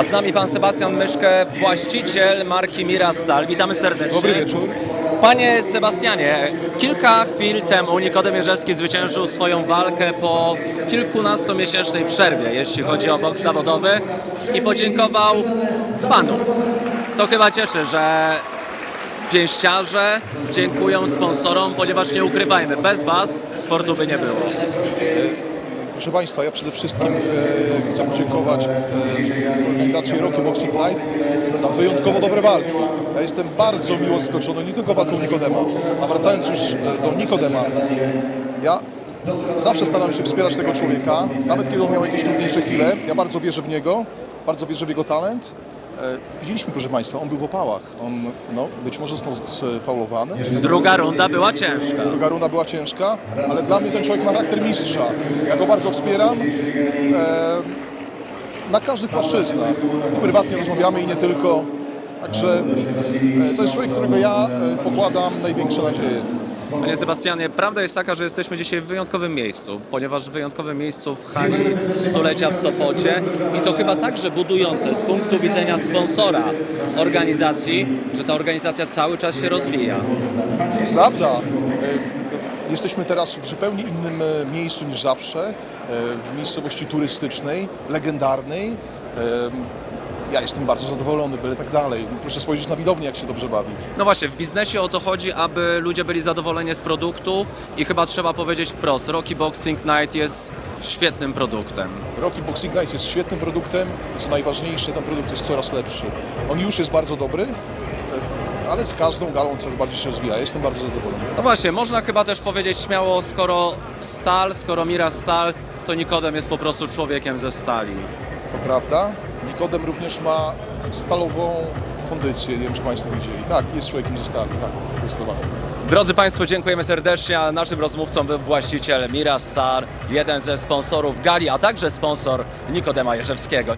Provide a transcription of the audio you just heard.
A z nami pan Sebastian Myszkę, właściciel marki Mirastal. Witamy serdecznie. Dobry wieczór. Panie Sebastianie, kilka chwil temu Nikodem Jerzewski zwyciężył swoją walkę po kilkunastomiesięcznej przerwie, jeśli chodzi o boks zawodowy i podziękował panu. To chyba cieszy, że pięściarze dziękują sponsorom, ponieważ nie ukrywajmy, bez was sportu by nie było. Proszę Państwa, ja przede wszystkim e, chcę podziękować e, organizacji Rocky Boxing Night za wyjątkowo dobre walki. Ja jestem bardzo miło zaskoczony nie tylko walką Nikodema, a wracając już e, do Nikodema, ja zawsze staram się wspierać tego człowieka, nawet kiedy on miał jakieś trudniejsze chwile. Ja bardzo wierzę w niego, bardzo wierzę w jego talent. E, Widzieliśmy, proszę Państwa, on był w opałach. On no, być może został sfaulowany. Druga runda była ciężka. Druga runda była ciężka, ale dla mnie ten człowiek ma charakter mistrza. Ja go bardzo wspieram. E, na każdych płaszczyznach. Prywatnie rozmawiamy i nie tylko. Także e, to jest człowiek, którego ja pokładam największe nadzieje. Panie Sebastianie, prawda jest taka, że jesteśmy dzisiaj w wyjątkowym miejscu, ponieważ w wyjątkowym miejscu w hali stulecia w Sopocie i to chyba także budujące z punktu widzenia sponsora organizacji, że ta organizacja cały czas się rozwija. Prawda? E, Jesteśmy teraz w zupełnie innym e, miejscu niż zawsze, e, w miejscowości turystycznej, legendarnej. Ja jestem bardzo zadowolony, byle tak dalej. Proszę spojrzeć na widownię, jak się dobrze bawi. No właśnie, w biznesie o to chodzi, aby ludzie byli zadowoleni z produktu i chyba trzeba powiedzieć wprost, Rocky Boxing Night jest świetnym produktem. Rocky Boxing Nights jest świetnym produktem. Co najważniejsze, ten produkt jest coraz lepszy. On już jest bardzo dobry, ale z każdą galą coraz bardziej się rozwija. Jestem bardzo zadowolony. No właśnie, można chyba też powiedzieć śmiało, skoro Stal, skoro Mira Stal, to Nikodem jest po prostu człowiekiem ze stali. Prawda. Nikodem również ma stalową kondycję. Nie wiem, czy Państwo widzieli. Tak, jest człowiekiem ze stali. Tak, zdecydowanie. Drodzy Państwo, dziękujemy serdecznie. a Naszym rozmówcą był właściciel Mira Star, jeden ze sponsorów gali, a także sponsor Nikodema Jerzewskiego.